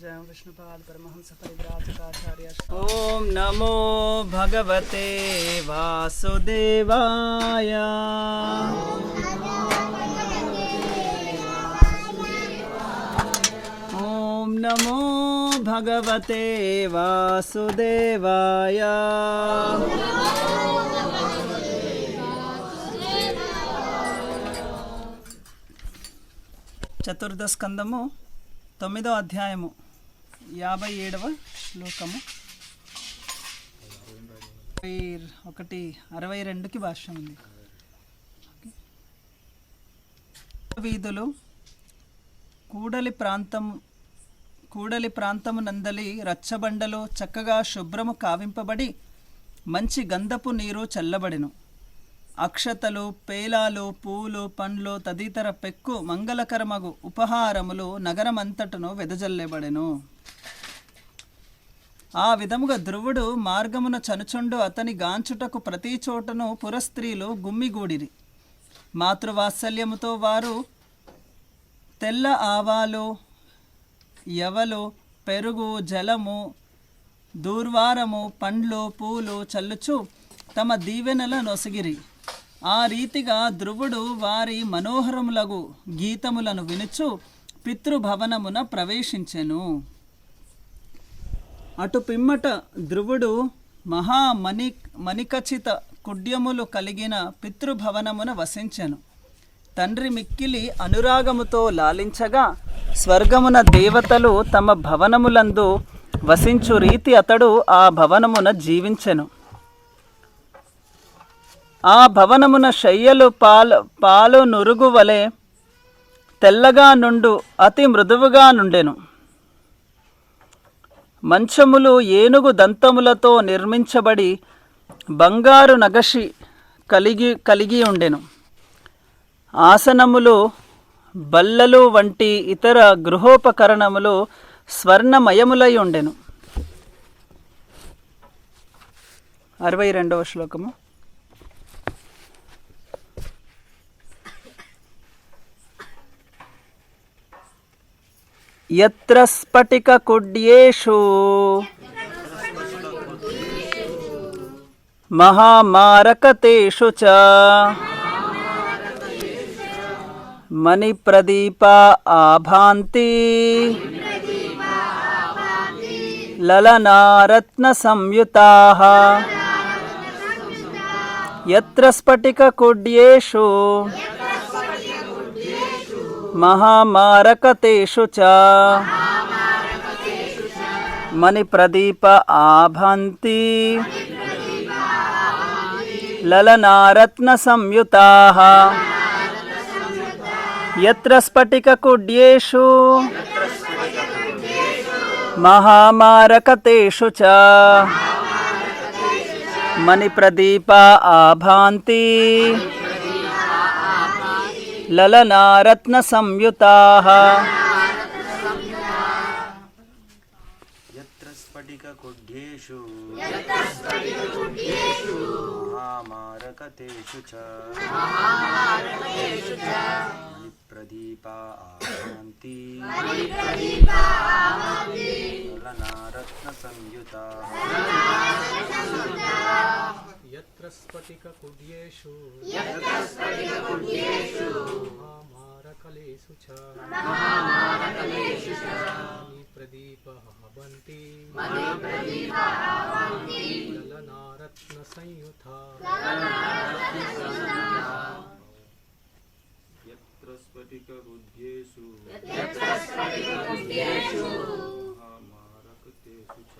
जय विष्णुपाद परमहंस परिव्राजकाचार्य ॐ नमो भगवते वासुदेवाय ॐ नमो भगवते वासुदेवाय చతుర్థ స్కందము తొమ్మిదో అధ్యాయము యాభై ఏడవ శ్లోకము ఒకటి అరవై రెండుకి భాష్యం ఉంది. వీధులు కూడలి ప్రాంతం కూడలి ప్రాంతము నందలి రచ్చబండలు చక్కగా శుభ్రము కావింపబడి మంచి గంధపు నీరు చల్లబడెను. అక్షతలు పేలాలు పూలు పండ్లు తదితర పెక్కు మంగళకరమగు ఉపహారములు నగరమంతటను వెదజల్లెబడెను. ఆ విధముగా ధ్రువుడు మార్గమున చనుచుండు అతని గాంచుటకు ప్రతి చోటను పురస్త్రీలు గుమ్మిగూడిరి. మాతృవాత్సల్యముతో వారు తెల్ల ఆవాలు ఎవలు పెరుగు జలము దూర్వారము పండ్లు పూలు చల్లుచు తమ దీవెనల నొసగిరి. ఆ రీతిగా ధ్రువుడు వారి మనోహరములగు గీతములను వినుచు పితృభవనమున ప్రవేశించెను. అటు పిమ్మట ధ్రువుడు మహామణి మణికచిత కుడ్యములు కలిగిన పితృభవనమున వసించెను. తండ్రి మిక్కిలి అనురాగముతో లాలించగా స్వర్గమున దేవతలు తమ భవనములందు వసించు రీతి అతడు ఆ భవనమున జీవించెను. ఆ భవనమున శయ్యలు పాలు పాలు నురుగు వలె తెల్లగా నుండు అతి మృదువుగా నుండెను. మంచములు ఏనుగు దంతములతో నిర్మించబడి బంగారు నగషి కలిగి కలిగి ఉండెను. ఆసనములు బల్లలు వంటి ఇతర గృహోపకరణములు స్వర్ణమయములై ఉండెను. అరవై రెండవ శ్లోకము. ఎత్ర స్ఫటిక కుడ్యేషు మహామారకతేషు చ మణిప్రదీప ఆభాంతి లలనారత్న ఎత్ర యత్ర స్ఫటికకుడ్యేషు మహామారకతేషు చ మణిప్రదీప ఆభంతి లలనారత్న సంయుతా యత్ర స్ఫటికకుడ్యేషు మహామారకతేషు చ మణిప్రదీప ललनारत्नसंयुताः यत्र स्फटिककुड्येषु महामारकतेषु च मणिप्रदीपा आभान्ति ललनारत्नसंयुताः यत्र स्फटिककुड्येषु महामारकलेषु च मणिप्रदीपः भवन्ति ललनारत्नसंयुथा यत्र स्फटिककुड्येषु महामारकतेषु च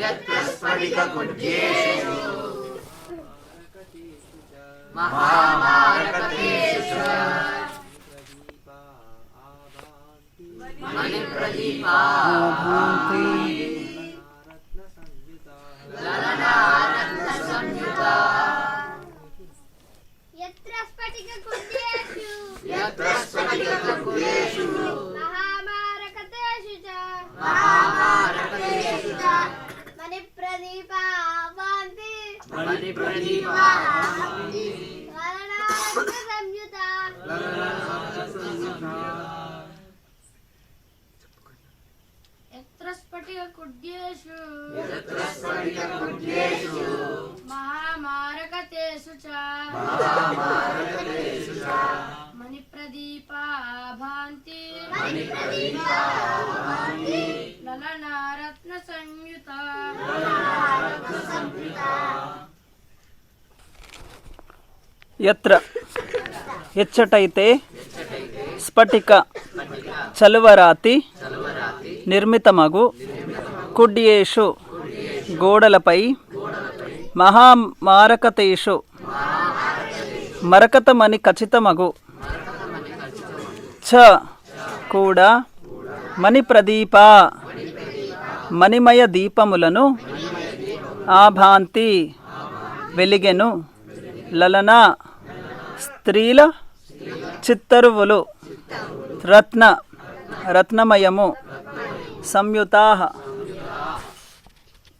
यत्र स्फटिककुड्येषु महामारकतेषु च यत्र महामारकतेषु च महामारकतेषु च मणिप्रदीपावान्ति मणिप्रदीपावान्ति संयुता यत्र स्फटिककुड्येषु यत्र स्फटिककुड्येषु महामारकतेषु च महामारकतेषु च లలనారత్న సంయుత ఎత్ర. ఎచ్చటైతే స్ఫటిక చలువరాతి నిర్మితమగు కుడ్యేషు గోడలపై మహామారకతేషు మరకతమని ఖచ్చితమగు చ కూడా మణిప్రదీప మణిమయ దీపములను ఆభాంతి వెలిగెను. లలన స్త్రీల చిత్తరువులు రత్న రత్నమయము సంయుతా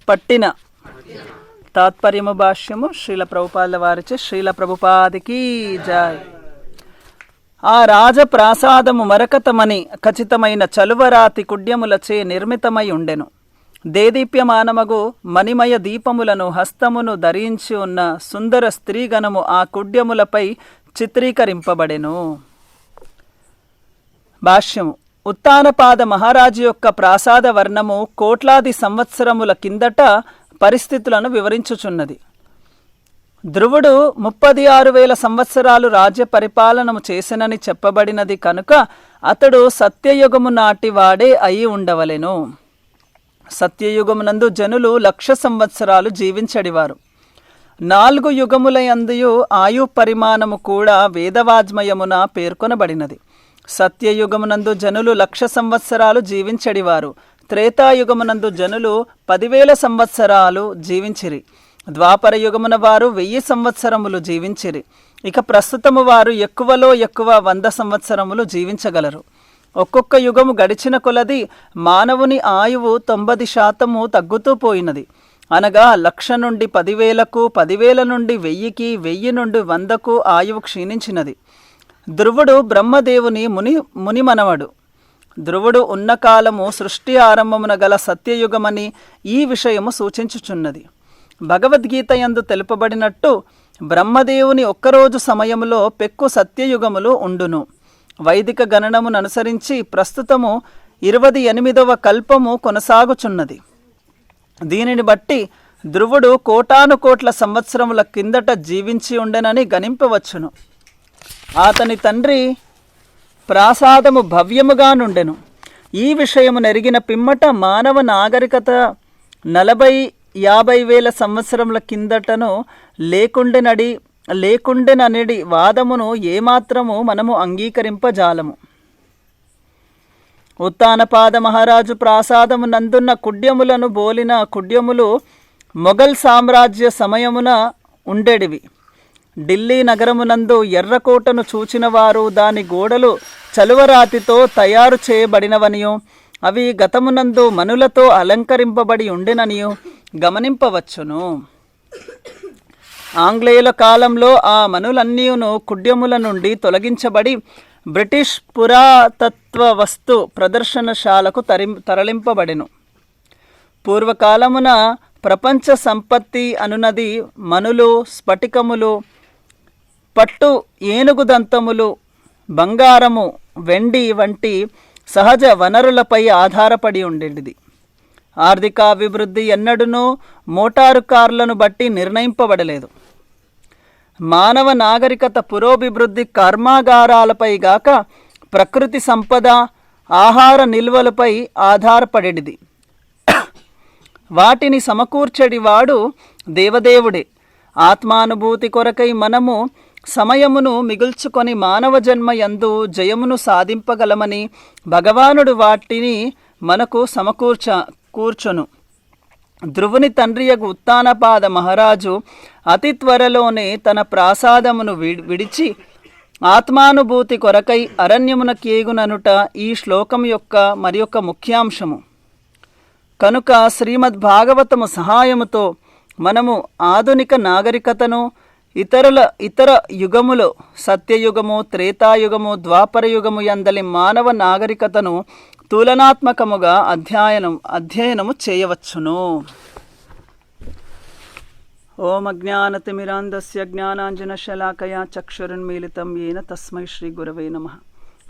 పట్టిన తాత్పర్యము భాష్యము శ్రీల ప్రభుపాద వారిచే శ్రీల ప్రభుపాదికి జాయ్ ఆ రాజప్రాసాదము మరకతమని ఖచ్చితమైన చలువరాతి కుడ్యములచే నిర్మితమై ఉండెను. దేదీప్యమానమగు మణిమయ దీపములను హస్తమును ధరించి ఉన్న సుందర స్త్రీగణము ఆ కుడ్యములపై చిత్రీకరింపబడెను. భాష్యము. ఉత్తానపాద మహారాజు యొక్క ప్రాసాద వర్ణము కోట్లాది సంవత్సరముల కిందట పరిస్థితులను వివరించుచున్నది. ధ్రువుడు ముప్పది ఆరు వేల సంవత్సరాలు రాజ్య పరిపాలనము చేసెనని చెప్పబడినది కనుక అతడు సత్యయుగము నాటి వాడే అయి ఉండవలెను. సత్యయుగమునందు జనులు లక్ష సంవత్సరాలు జీవించడివారు. నాలుగు యుగములయందు ఆయు పరిమాణము కూడా వేదవాజ్మయమున పేర్కొనబడినది. సత్యయుగమునందు జనులు లక్ష సంవత్సరాలు జీవించడివారు. త్రేతాయుగమునందు జనులు పదివేల సంవత్సరాలు జీవించిరి. ద్వాపర యుగమున వారు వెయ్యి సంవత్సరములు జీవించిరి. ఇక ప్రస్తుతము వారు ఎక్కువలో ఎక్కువ వంద సంవత్సరములు జీవించగలరు. ఒక్కొక్క యుగము గడిచిన కొలది మానవుని ఆయువు తొంభది శాతము తగ్గుతూ పోయినది. అనగా లక్ష నుండి పదివేలకు పదివేల నుండి వెయ్యికి వెయ్యి నుండి వందకు ఆయువు క్షీణించినది. ధ్రువుడు బ్రహ్మదేవుని ముని మునిమనవడు. ధ్రువుడు ఉన్న కాలము సృష్టి ఆరంభమున గల సత్యయుగమని ఈ విషయము సూచించుచున్నది. భగవద్గీత యందు తెలుపబడినట్టు బ్రహ్మదేవుని ఒక్కరోజు సమయములో పెక్కు సత్యయుగములు ఉండును. వైదిక గణనమును అనుసరించి ప్రస్తుతము ఇరవది ఎనిమిదవ కల్పము కొనసాగుచున్నది. దీనిని బట్టి ధ్రువుడు కోటాను కోట్ల సంవత్సరముల కిందట జీవించి ఉండెనని గణింపవచ్చును. అతని తండ్రి ప్రాసాదము భవ్యముగా నుండెను. ఈ విషయము నెరిగిన పిమ్మట మానవ నాగరికత నలభై యాభై వేల సంవత్సరముల కిందటను లేకుండెనడి లేకుండెననడి వాదమును ఏమాత్రము మనము అంగీకరింపజాలము. ఉత్తానపాద మహారాజు ప్రాసాదము నందున్న కుడ్యములను బోలిన కుడ్యములు మొఘల్ సామ్రాజ్య సమయమున ఉండేడివి. ఢిల్లీ నగరమునందు ఎర్రకోటను చూచినవారు దాని గోడలు చలువరాతితో తయారు చేయబడినవనియు. అవి గతమునందు మనులతో అలంకరింపబడి ఉండెననియు గమనింపవచ్చును. ఆంగ్లేయుల కాలంలో ఆ మనులన్నీయును కుడ్యముల నుండి తొలగించబడి బ్రిటిష్ పురాతత్వ వస్తు ప్రదర్శనశాలకు తరి తరలింపబడెను. పూర్వకాలమున ప్రపంచ సంపత్తి అనునది మనులు స్ఫటికములు పట్టు ఏనుగు దంతములు బంగారము వెండి వంటి సహజ వనరులపై ఆధారపడి ఉండేది ఆర్థికాభివృద్ధి ఎన్నడూనూ మోటారు కార్లను బట్టి నిర్ణయింపబడలేదు. మానవ నాగరికత పురోభివృద్ధి కర్మాగారాలపై గాక ప్రకృతి సంపద ఆహార నిల్వలపై ఆధారపడేది వాటిని సమకూర్చడివాడు దేవదేవుడే. ఆత్మానుభూతి కొరకై మనము సమయమును మిగుల్చుకొని మానవ జన్మ యందు జయమును సాధింపగలమని భగవానుడు వాటిని మనకు సమకూర్చ కూర్చొను. ధ్రువుని తండ్రియకు ఉత్తానపాద మహారాజు అతి త్వరలోనే తన ప్రాసాదమును విడిచి ఆత్మానుభూతి కొరకై అరణ్యమున కేగుననుట ఈ శ్లోకం యొక్క మరి యొక్క ముఖ్యాంశము. కనుక శ్రీమద్భాగవతము సహాయముతో మనము ఆధునిక నాగరికతను ఇతరుల ఇతర యుగములు సత్యయుగము త్రేతాయుగము ద్వాపరయుగము ఎందలి మానవ నాగరికతను తులనాత్మకముగా అధ్యయనం అధ్యయనము చేయవచ్చును. ఓం అజ్ఞానతిమిరాంధస్య జ్ఞానాంజనశలాకయా చక్షురున్మీలితం ఏన తస్మై శ్రీ గురవే నమ.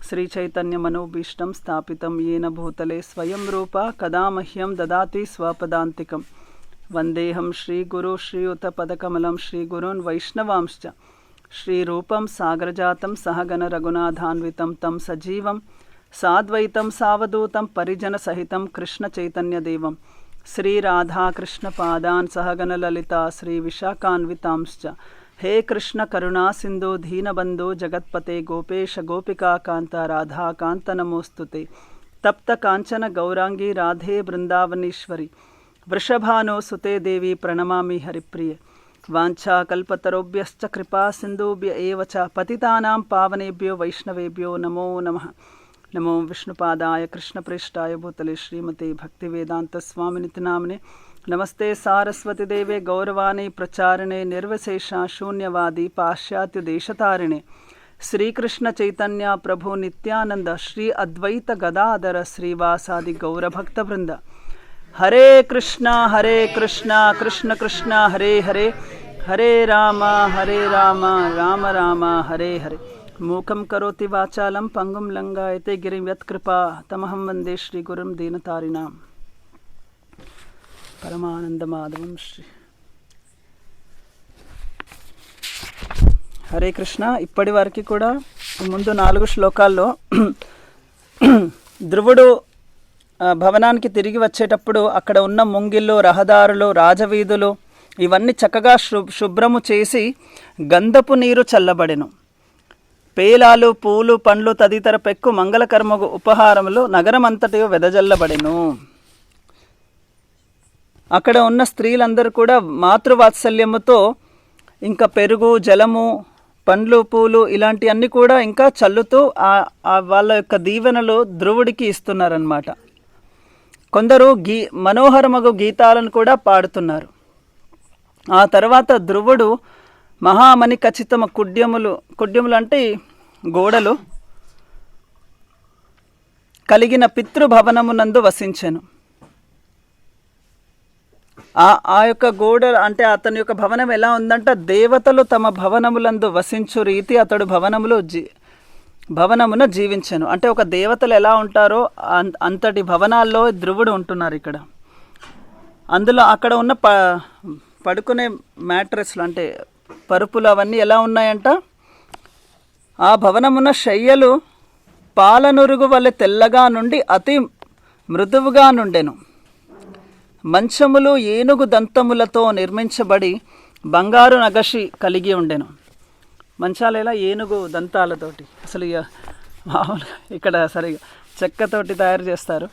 శ్రీ చైతన్య మనోభీష్టం స్థాపితం ఏన భూతలే స్వయం రూప కదా మహ్యం దదాతి స్వపదాంతికం. वंदेहम श्रीगुरु श्रीयुतपदकमलं श्रीगुरून् वैष्णवांश्च। श्रीरूपं सागरजातं सहगणरघुनाथान्वितं तं सजीवं, साद्वैतं सावधूतं परिजनसहितं कृष्णचैतन्यदेवं। श्रीराधाकृष्णपादान् सहगणललिता श्रीविशाखान्वितांश्च। हे कृष्ण करुणा सिंधु दीनबंधु जगत्पते गोपेश गोपिका कांता राधा कांत नमोस्तुते तप्त कांचन गौरांगी राधे वृंदावनेश्वरी वृषभानो सुते देवी प्रणमामि हरिप्रिय। वाञ्छाकल्पतरुभ्यश्च कृपासिन्धुभ्य एव च पतितानां पावनेभ्यो, वैष्णवेभ्यो नमो नमः। नमो विष्णुपादाय कृष्णप्रेष्ठाय भूतले श्रीमते भक्तिवेदान्तस्वामिनिति नाम्ने नमस्ते सारस्वतिदेवे गौरवाणे प्रचारिणे, निर्वशेषा शून्यवादी पाश्चात्यदेशतारिणे श्रीकृष्ण चैतन्य नित्यानन्द, श्री अद्वैतगदाधर श्रीवासादि गौरभक्तवृन्द। హరే కృష్ణ హరే కృష్ణ కృష్ణ కృష్ణ హరే హరే. హరే రామ హరే రామ రామ రామ హరే హరే. మూకం కరోతి వాచాలం పంగుం లంగాయతే గిరిం యత్కృపా తమహం వందే శ్రీగురుం దీనతారిణాం పరమానందమాధవం శ్రీ. హరే కృష్ణ ఇప్పటి వరకు కూడా ముందు నాలుగు శ్లోకాల్లో ధ్రువుడు భవనానికి తిరిగి వచ్చేటప్పుడు అక్కడ ఉన్న ముంగిళ్ళు రహదారులు రాజవీధులు ఇవన్నీ చక్కగా శు శుభ్రము చేసి గంధపు నీరు చల్లబడెను. పేలాలు పూలు పండ్లు తదితర పెక్కు మంగళకర్మకు ఉపహారములు నగరమంతటి వెదజల్లబడెను. అక్కడ ఉన్న స్త్రీలందరూ కూడా మాతృవాత్సల్యముతో ఇంకా పెరుగు జలము పండ్లు పూలు ఇలాంటివన్నీ కూడా ఇంకా చల్లుతూ వాళ్ళ యొక్క దీవెనలు ధ్రువుడికి ఇస్తున్నారనమాట కొందరు గీ మనోహరమగు గీతాలను కూడా పాడుతున్నారు. ఆ తర్వాత ధ్రువుడు మహామణి ఖచ్చితమ కుడ్యములు కుడ్యములు అంటే గోడలు కలిగిన పితృభవనమునందు వసించెను. ఆ ఆ యొక్క గోడ అంటే అతని యొక్క భవనం ఎలా ఉందంటే దేవతలు తమ భవనములందు వసించు రీతి అతడు భవనములో జీ భవనమున జీవించను. అంటే ఒక దేవతలు ఎలా ఉంటారో అం- అంతటి భవనాల్లో ధ్రువుడు ఉంటున్నారు ఇక్కడ. అందులో అక్కడ ఉన్న ప పడుకునే మ్యాట్రెస్లు అంటే పరుపులు అవన్నీ ఎలా ఉన్నాయంట? ఆ భవనమున శయ్యలు పాలనురుగు వల్ల తెల్లగా నుండి అతి మృదువుగా నుండెను. మంచములు ఏనుగు దంతములతో నిర్మించబడి బంగారు నగషి కలిగి ఉండెను. మంచాలు ఎలా ఏనుగు దంతాలతోటి. అసలు ఇక మామూలుగా ఇక్కడ సరిగా చెక్కతోటి తయారు చేస్తారు.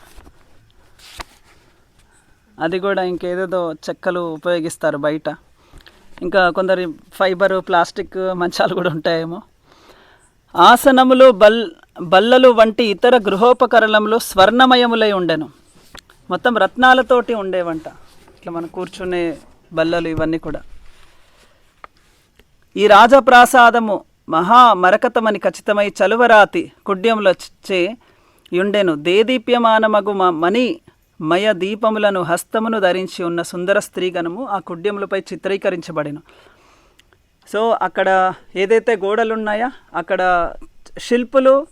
అది కూడా ఇంకేదేదో చెక్కలు ఉపయోగిస్తారు బయట. ఇంకా కొందరి ఫైబర్ ప్లాస్టిక్ మంచాలు కూడా ఉంటాయేమో. ఆసనములు బల్ బల్లలు వంటి ఇతర గృహోపకరణములు స్వర్ణమయములై ఉండెను. మొత్తం రత్నాలతోటి ఉండేవంట. ఇట్లా మనం కూర్చునే బల్లలు ఇవన్నీ కూడా. ఈ రాజప్రాసాదము మహా మరకతమని ఖచ్చితమై చలువరాతి కుడ్యముల చే యుండెను దేదీప్యమానమగు మ- మణి మయ దీపములను హస్తమును ధరించి ఉన్న సుందర స్త్రీగణము ఆ కుడ్యములపై చిత్రీకరించబడిను. సో అక్కడ ఏదైతే గోడలు ఉన్నాయో అక్కడ శిల్పులు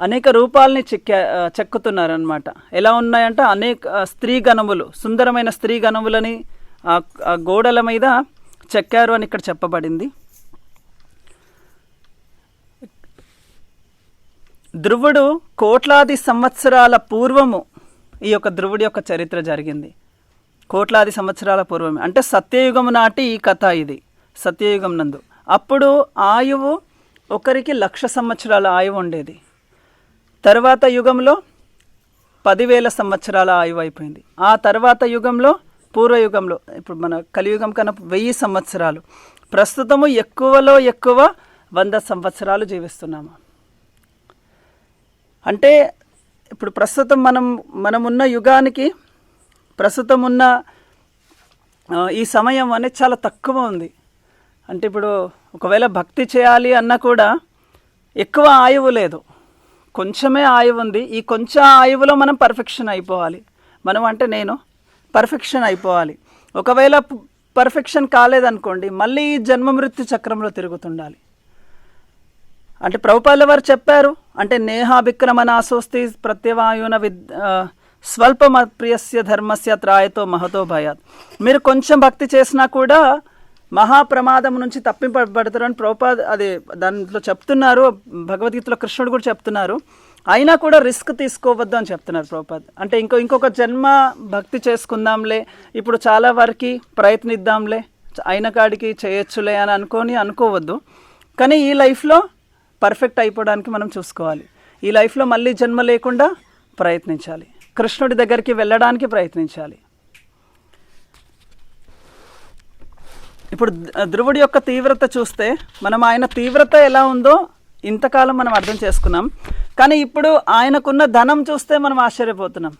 అనేక రూపాలని చెక్కా చెక్కుతున్నారనమాట ఎలా ఉన్నాయంటే? అనేక స్త్రీ గణములు సుందరమైన స్త్రీ గణములని ఆ గోడల మీద చెక్కారు అని ఇక్కడ చెప్పబడింది. ధ్రువుడు కోట్లాది సంవత్సరాల పూర్వము ఈ యొక్క ధ్రువుడి యొక్క చరిత్ర జరిగింది. కోట్లాది సంవత్సరాల పూర్వమే. అంటే సత్యయుగము నాటి ఈ కథ ఇది సత్యయుగం నందు. అప్పుడు ఆయువు ఒకరికి లక్ష సంవత్సరాల ఆయువు ఉండేది. తర్వాత యుగంలో పదివేల సంవత్సరాల ఆయువు అయిపోయింది. ఆ తర్వాత యుగంలో పూర్వయుగంలో ఇప్పుడు మన కలియుగం కన్నా వెయ్యి సంవత్సరాలు. ప్రస్తుతము ఎక్కువలో ఎక్కువ వంద సంవత్సరాలు జీవిస్తున్నాము. అంటే ఇప్పుడు ప్రస్తుతం మనం మనమున్న యుగానికి ప్రస్తుతం ఉన్న ఈ సమయం అనేది చాలా తక్కువ ఉంది. అంటే ఇప్పుడు ఒకవేళ భక్తి చేయాలి అన్నా కూడా ఎక్కువ ఆయువు లేదు. కొంచెమే ఆయువు ఉంది. ఈ కొంచెం ఆయువులో మనం పర్ఫెక్షన్ అయిపోవాలి. మనం అంటే నేను పర్ఫెక్షన్ అయిపోవాలి. ఒకవేళ పర్ఫెక్షన్ కాలేదనుకోండి మళ్ళీ జన్మ మృత్యు చక్రంలో తిరుగుతుండాలి. అంటే ప్రభుపాల వారు చెప్పారు అంటే నేహాభిక్రమనాశోస్తి ప్రత్యవాయున విద్ స్వల్ప ప్రియస్య ధర్మస్య త్రాయతో మహతో భయాత్. మీరు కొంచెం భక్తి చేసినా కూడా మహాప్రమాదం నుంచి తప్పింపబడతారు అని ప్రభుపాద అది దాంట్లో చెప్తున్నారు భగవద్గీతలో కృష్ణుడు కూడా చెప్తున్నారు. అయినా కూడా రిస్క్ తీసుకోవద్దు అని చెప్తున్నారు ప్రభుపాద్. అంటే ఇంకో ఇంకొక జన్మ భక్తి చేసుకుందాంలే ఇప్పుడు చాలా వరకు ప్రయత్నిద్దాంలే అయిన కాడికి చేయొచ్చులే అని అనుకొని అనుకోవద్దు. కానీ ఈ లైఫ్లో పర్ఫెక్ట్ అయిపోవడానికి మనం చూసుకోవాలి. ఈ లైఫ్లో మళ్ళీ జన్మ లేకుండా ప్రయత్నించాలి. కృష్ణుడి దగ్గరికి వెళ్ళడానికి ప్రయత్నించాలి. ఇప్పుడు ధ్రువుడి యొక్క తీవ్రత చూస్తే మనం ఆయన తీవ్రత ఎలా ఉందో ఇంతకాలం మనం అర్థం చేసుకున్నాం. కానీ ఇప్పుడు ఆయనకున్న ధనం చూస్తే మనం ఆశ్చర్యపోతున్నాం.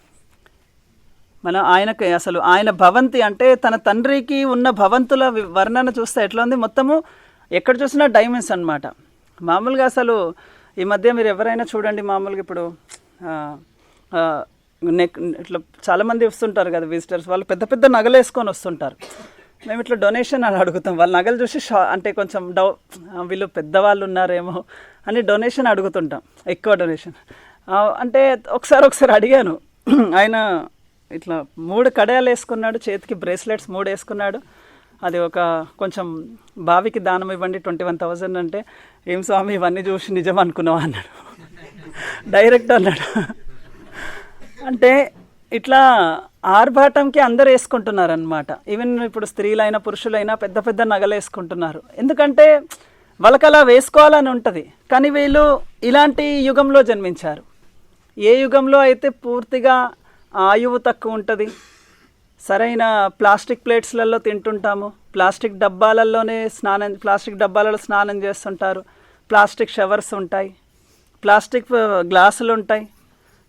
మనం ఆయనకి అసలు ఆయన భవంతి అంటే తన తండ్రికి ఉన్న భవంతుల వర్ణన చూస్తే ఎట్లా ఉంది? మొత్తము ఎక్కడ చూసినా డైమండ్స్ అనమాట మామూలుగా అసలు ఈ మధ్య మీరు ఎవరైనా చూడండి మామూలుగా ఇప్పుడు నెక్ ఇట్లా చాలామంది వస్తుంటారు కదా విజిటర్స్ వాళ్ళు పెద్ద పెద్ద నగలు వేసుకొని వస్తుంటారు. మేము ఇట్లా డొనేషన్ అని అడుగుతాం. వాళ్ళ నగలు చూసి షా అంటే కొంచెం డౌ వీళ్ళు పెద్దవాళ్ళు ఉన్నారేమో అని డొనేషన్ అడుగుతుంటాం. ఎక్కువ డొనేషన్ అంటే ఒకసారి ఒకసారి అడిగాను. ఆయన ఇట్లా మూడు కడయాలు వేసుకున్నాడు చేతికి బ్రేస్లెట్స్ మూడు వేసుకున్నాడు. అది ఒక కొంచెం బావికి దానం ఇవ్వండి ట్వంటీ వన్ థౌజండ్ అంటే ఏం స్వామి ఇవన్నీ చూసి నిజం అనుకున్నావా? అన్నాడు. డైరెక్ట్ అన్నాడు. అంటే ఇట్లా ఆర్భాటంకి అందరు వేసుకుంటున్నారు అనమాట ఈవెన్ ఇప్పుడు స్త్రీలైనా పురుషులైనా పెద్ద పెద్ద నగలు వేసుకుంటున్నారు. ఎందుకంటే వాళ్ళకి అలా వేసుకోవాలని ఉంటుంది. కానీ వీళ్ళు ఇలాంటి యుగంలో జన్మించారు. ఏ యుగంలో అయితే పూర్తిగా ఆయువు తక్కువ ఉంటుంది సరైన ప్లాస్టిక్ ప్లేట్స్లలో తింటుంటాము. ప్లాస్టిక్ డబ్బాలలోనే స్నానం ప్లాస్టిక్ డబ్బాలలో స్నానం చేస్తుంటారు. ప్లాస్టిక్ షవర్స్ ఉంటాయి. ప్లాస్టిక్ గ్లాసులు ఉంటాయి.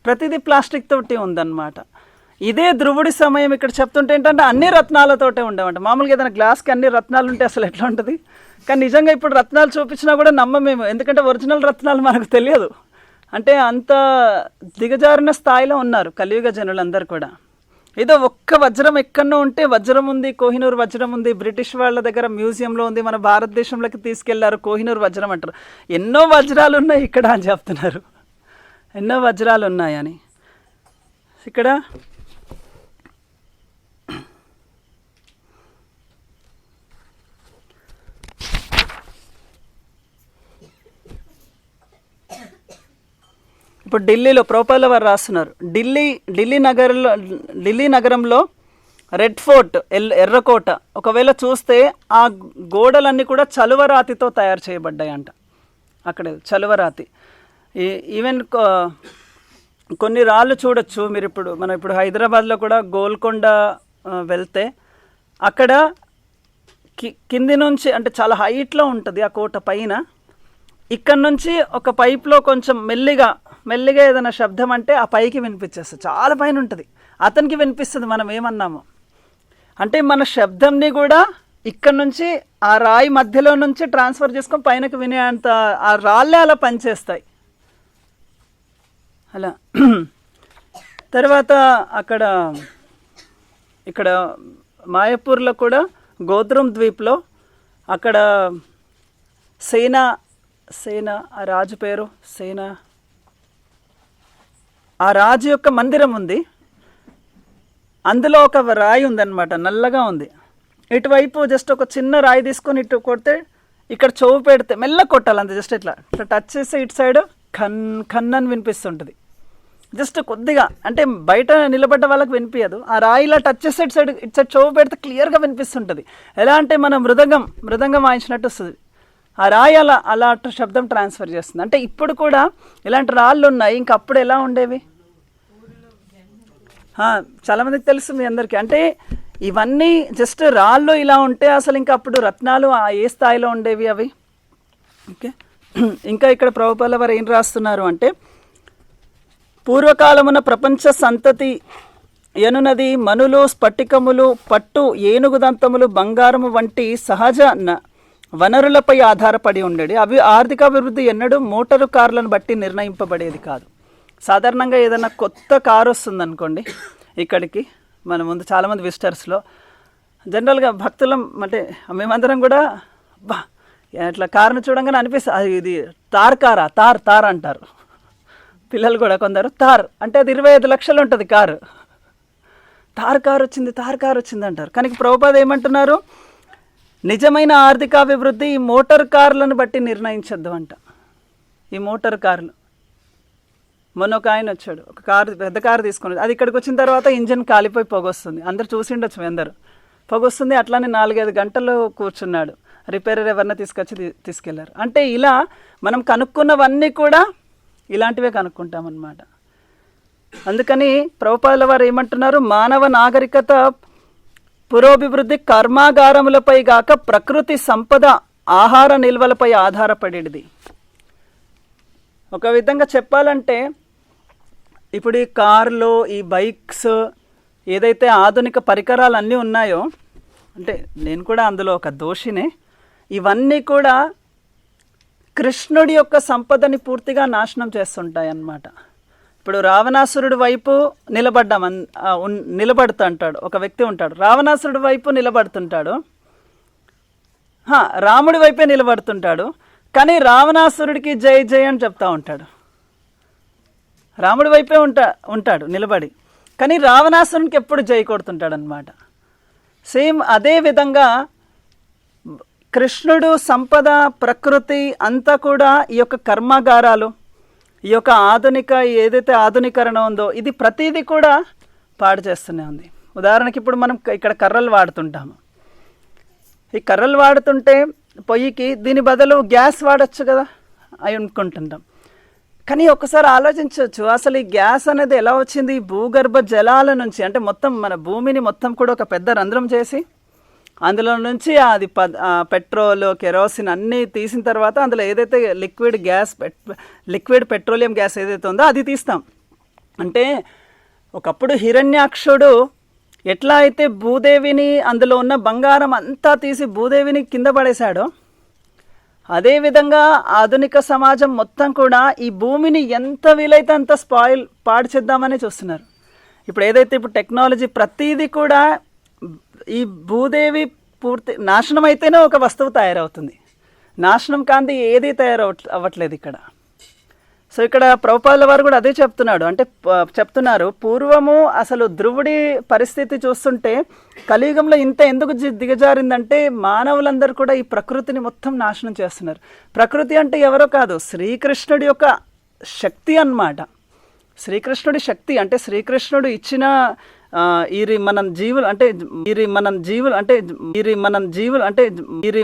ప్రతిదీ ప్లాస్టిక్ తోటి ఉందన్నమాట. ఇదే ధ్రువుడి సమయం ఇక్కడ చెప్తుంటే ఏంటంటే అన్ని రత్నాలతోటే ఉండేవంట. మామూలుగా ఏదైనా గ్లాస్కి అన్ని రత్నాలు ఉంటే అసలు ఎట్లా ఉంటుంది? కానీ నిజంగా ఇప్పుడు రత్నాలు చూపించినా కూడా నమ్మమేము ఎందుకంటే ఒరిజినల్ రత్నాలు మనకు తెలియదు. అంటే అంత దిగజారిన స్థాయిలో ఉన్నారు కలియుగ జనులందరూ కూడా. ఏదో ఒక్క వజ్రం ఎక్కడో ఉంటే వజ్రం ఉంది కోహినూర్ వజ్రం ఉంది బ్రిటిష్ వాళ్ళ దగ్గర మ్యూజియంలో ఉంది మన భారతదేశంలోకి తీసుకెళ్ళారు కోహినూర్ వజ్రం అంటారు. ఎన్నో వజ్రాలు ఉన్నాయి ఇక్కడ అని చెప్తున్నారు. ఎన్నో వజ్రాలు ఉన్నాయని. ఇక్కడ ఇప్పుడు ఢిల్లీలో ప్రోపాల వారు రాస్తున్నారు. ఢిల్లీ ఢిల్లీ నగరంలో ఢిల్లీ నగరంలో రెడ్ ఫోర్ట్ ఎల్ ఎర్రకోట. ఒకవేళ చూస్తే ఆ గోడలన్నీ కూడా చలువరాతితో తయారు చేయబడ్డాయి అంట అక్కడ చలువరాతి. ఈ- ఈవెన్ కొన్ని రాళ్ళు చూడొచ్చు. మీరు ఇప్పుడు మనం ఇప్పుడు హైదరాబాద్లో కూడా గోల్కొండ వెళ్తే అక్కడ కి కింది నుంచి అంటే చాలా హైట్లో ఉంటుంది ఆ కోట పైన. ఇక్కడ నుంచి ఒక పైప్లో కొంచెం మెల్లిగా మెల్లిగా ఏదైనా శబ్దం అంటే ఆ పైకి వినిపించేస్తుంది. చాలా పైన ఉంటుంది. అతనికి వినిపిస్తుంది మనం ఏమన్నాము. అంటే మన శబ్దంని కూడా ఇక్కడ నుంచి ఆ రాయి మధ్యలో నుంచి ట్రాన్స్ఫర్ చేసుకొని పైనకి వినే అంత ఆ రాళ్ళే అలా పనిచేస్తాయి. అలా. తర్వాత అక్కడ ఇక్కడ మాయపూర్లో కూడా గోద్రం ద్వీప్లో అక్కడ సేన సేన ఆ రాజు పేరు సేన ఆ రాజు యొక్క మందిరం ఉంది. అందులో ఒక రాయి ఉందన్నమాట నల్లగా ఉంది. ఇటువైపు జస్ట్ ఒక చిన్న రాయి తీసుకొని ఇటు కొడితే ఇక్కడ చెవు పెడితే మెల్ల కొట్టాలి అంతే జస్ట్ ఇట్లా. ఇట్లా టచ్ చేస్తే ఇటు సైడ్ ఖన్ ఖన్ అని వినిపిస్తుంటుంది. జస్ట్ కొద్దిగా అంటే బయట నిలబడ్డ వాళ్ళకి వినిపించదు ఆ రాయిలా టచ్ చేస్తే ఇటు సైడ్ ఇటు సైడ్ చెవు పెడితే క్లియర్గా వినిపిస్తుంటుంది. ఎలా అంటే మనం మృదంగం మృదంగం వాయించినట్టు వస్తుంది. ఆ రాయి అలా అలా అటు శబ్దం ట్రాన్స్ఫర్ చేస్తుంది. అంటే ఇప్పుడు కూడా ఇలాంటి రాళ్ళు ఉన్నాయి ఇంకా అప్పుడు ఎలా ఉండేవి? చాలామందికి చాలా మందికి తెలుసు మీ అందరికీ. అంటే ఇవన్నీ జస్ట్ రాళ్ళు ఇలా ఉంటే అసలు ఇంకా అప్పుడు రత్నాలు ఆ ఏ స్థాయిలో ఉండేవి అవి? ఓకే. ఇంకా ఇక్కడ ప్రభుపాల వారు ఏం రాస్తున్నారు అంటే పూర్వకాలమున ప్రపంచ సంతతి ఎనునది మనులు స్ఫటికములు పట్టు ఏనుగు దంతములు బంగారము వంటి సహజ న- వనరులపై ఆధారపడి ఉండేది. అవి ఆర్థిక అభివృద్ధి ఎన్నడూ మోటారు కార్లను బట్టి నిర్ణయింపబడేది కాదు. సాధారణంగా ఏదైనా కొత్త కారు వస్తుంది అనుకోండి ఇక్కడికి మన ముందు చాలామంది విజిటర్స్లో జనరల్గా భక్తులం అంటే మేమందరం కూడా బా ఇట్లా కారును చూడంగానే అనిపిస్తుంది అది ఇది తార్ కారా తార్ తార్ అంటారు. పిల్లలు కూడా కొందరు తార్ అంటే అది ఇరవై ఐదు లక్షలు ఉంటుంది కారు. తార్ కారు వచ్చింది తార్ కారు వచ్చింది అంటారు. కానీ ప్రభుపాద ఏమంటున్నారు? నిజమైన ఆర్థికాభివృద్ధి ఈ మోటార్ కార్లను బట్టి నిర్ణయించద్దు అంట. ఈ మోటార్ కార్లు. మొన్న ఒక ఆయన వచ్చాడు. ఒక కారు పెద్ద కారు తీసుకున్నాడు. అది ఇక్కడికి వచ్చిన తర్వాత ఇంజన్ కాలిపోయి పొగొస్తుంది. అందరు చూసిండొచ్చు అందరు. పొగొస్తుంది అట్లానే నాలుగైదు గంటలు కూర్చున్నాడు. రిపేరర్ ఎవరిన తీసుకొచ్చి తీసుకెళ్ళారు. అంటే ఇలా మనం కనుక్కున్నవన్నీ కూడా ఇలాంటివే కనుక్కుంటామన్నమాట. అందుకని ప్రభుపాదుల వారు ఏమంటున్నారు? మానవ నాగరికత పురోభివృద్ధి కర్మాగారములపై గాక ప్రకృతి సంపద ఆహార నిల్వలపై ఆధారపడేది ఒక విధంగా చెప్పాలంటే ఇప్పుడు ఈ కార్లు ఈ బైక్స్ ఏదైతే ఆధునిక పరికరాలు అన్నీ ఉన్నాయో అంటే నేను కూడా అందులో ఒక దోషినే ఇవన్నీ కూడా కృష్ణుడి యొక్క సంపదని పూర్తిగా నాశనం చేస్తుంటాయి అన్నమాట ఇప్పుడు రావణాసురుడి వైపు నిలబడ్డాం అన్- ఆ, నిలబడుతుంటాడు ఒక వ్యక్తి ఉంటాడు. రావణాసురుడి వైపు నిలబడుతుంటాడు. హా, రాముడి వైపే నిలబడుతుంటాడు. కానీ రావణాసురుడికి జై జై అని చెప్తా ఉంటాడు. రాముడి వైపే ఉంటా ఉంటాడు నిలబడి. కానీ రావణాసురునికి ఎప్పుడు జై కొడుతుంటాడనమాట సేమ్ అదే విధంగా కృష్ణుడు సంపద ప్రకృతి అంతా కూడా ఈ యొక్క కర్మాగారాలు ఈ యొక్క ఆధునిక ఏదైతే ఆధునీకరణ ఉందో ఇది ప్రతిదీ కూడా పాడు చేస్తూనే ఉంది. ఉదాహరణకి ఇప్పుడు మనం ఇక్కడ కర్రలు వాడుతుంటాము. ఈ కర్రలు వాడుతుంటే పొయ్యికి దీని బదులు గ్యాస్ వాడచ్చు కదా? అవి అనుకుంటుంటాం కానీ ఒకసారి ఆలోచించవచ్చు అసలు ఈ గ్యాస్ అనేది ఎలా వచ్చింది? భూగర్భ జలాల నుంచి అంటే మొత్తం మన భూమిని మొత్తం కూడా ఒక పెద్ద రంధ్రం చేసి అందులో నుంచి అది ప పెట్రోల్ కెరోసిన్ అన్నీ తీసిన తర్వాత అందులో ఏదైతే liquid gas pet liquid petroleum gas ఏదైతే ఉందో అది తీస్తాం. అంటే ఒకప్పుడు హిరణ్యాక్షుడు ఎట్లా అయితే భూదేవిని అందులో ఉన్న బంగారం అంతా తీసి భూదేవిని కింద పడేశాడో అదేవిధంగా ఆధునిక సమాజం మొత్తం కూడా ఈ భూమిని ఎంత వీలైతే అంత స్పాయిల్ పాడు చేద్దామని చూస్తున్నారు. ఇప్పుడు ఏదైతే ఇప్పుడు టెక్నాలజీ ప్రతిదీ కూడా ఈ భూదేవి పూర్తి నాశనం అయితేనే ఒక వస్తువు తయారవుతుంది. నాశనం కాంతి ఏది తయారవ అవ్వట్లేదు ఇక్కడ. సో ఇక్కడ ప్రభుపాదుల వారు కూడా అదే చెప్తున్నాడు. అంటే చెప్తున్నారు పూర్వము అసలు ధ్రువుడి పరిస్థితి చూస్తుంటే కలియుగంలో ఇంత ఎందుకు దిగజారిందంటే మానవులందరూ కూడా ఈ ప్రకృతిని మొత్తం నాశనం చేస్తున్నారు. ప్రకృతి అంటే ఎవరో కాదు శ్రీకృష్ణుడి యొక్క శక్తి అన్నమాట. శ్రీకృష్ణుడి శక్తి అంటే శ్రీకృష్ణుడు ఇచ్చిన ఈ మనం జీవులు అంటే ఇది మనం జీవులు అంటే ఇది మనం జీవులు అంటే ఇది